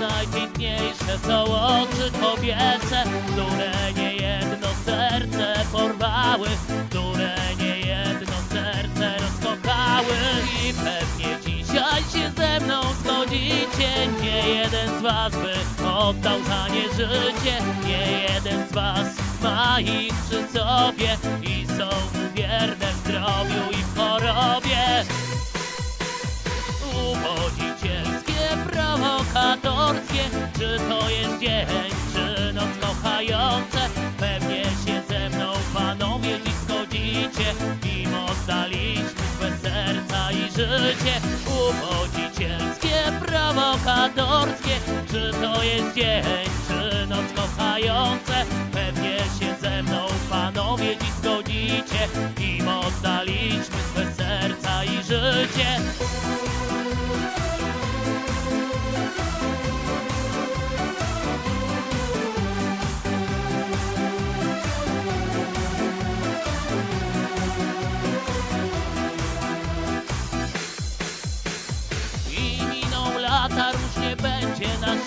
Najpiękniejsze są oczy kobiece, które niejedno serce porwały, które niejedno serce rozkochały. I pewnie dzisiaj się ze mną zgodzicie, nie jeden z was by oddał za nie życie, nie jeden z was ma ich przy sobie i są mu wierne zgodzicie Im oddaliśmy swe serca i życie. Uwodzicielskie, prowokatorskie Czy to jest dzień, czy noc kochające? Pewnie się ze mną panowie dziś zgodzicie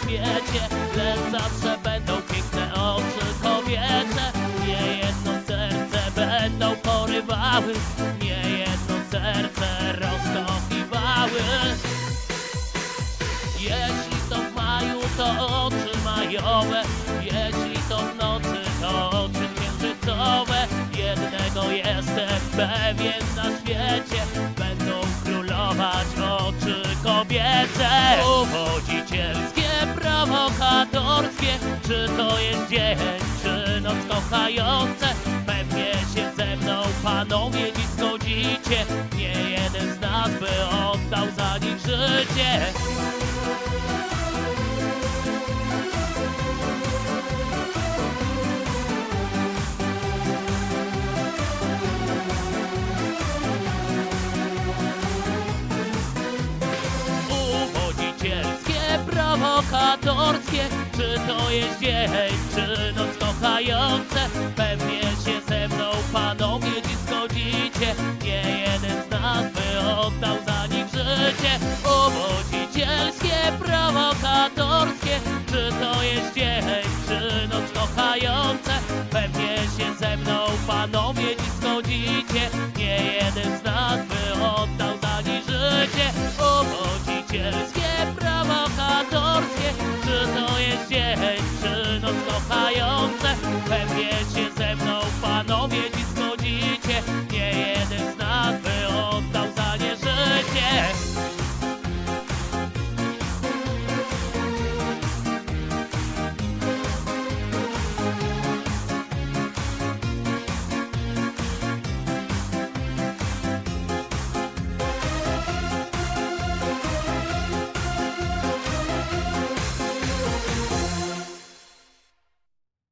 świecie Lecz zawsze będą piękne oczy kobiece. Nie jedno serce będą porywały Nie jedno serce rozkochiwały. Jeśli to w maju, to oczy majowe. Jeśli to w nocy, to oczy księżycowe. Jednego jestem pewien na świecie prowokatorskie Czy to jest dzień, czy noc kochające? Pewnie się ze mną panowie dziś zgodzicie. Nie jeden z nas by oddał za nich życie. Prowokatorskie Czy to jest dzień, czy noc kochające Pewnie się ze mną panowie dziś zgodzicie. Nie jeden z nas by oddał za nich życie. Uwodzicielskie, prowokatorskie. Czy to jest dzień, czy noc kochające Pewnie się ze mną panowie dziś zgodzicie. Nie jeden z nas Uwodzicielskie, prowokatorskie Czy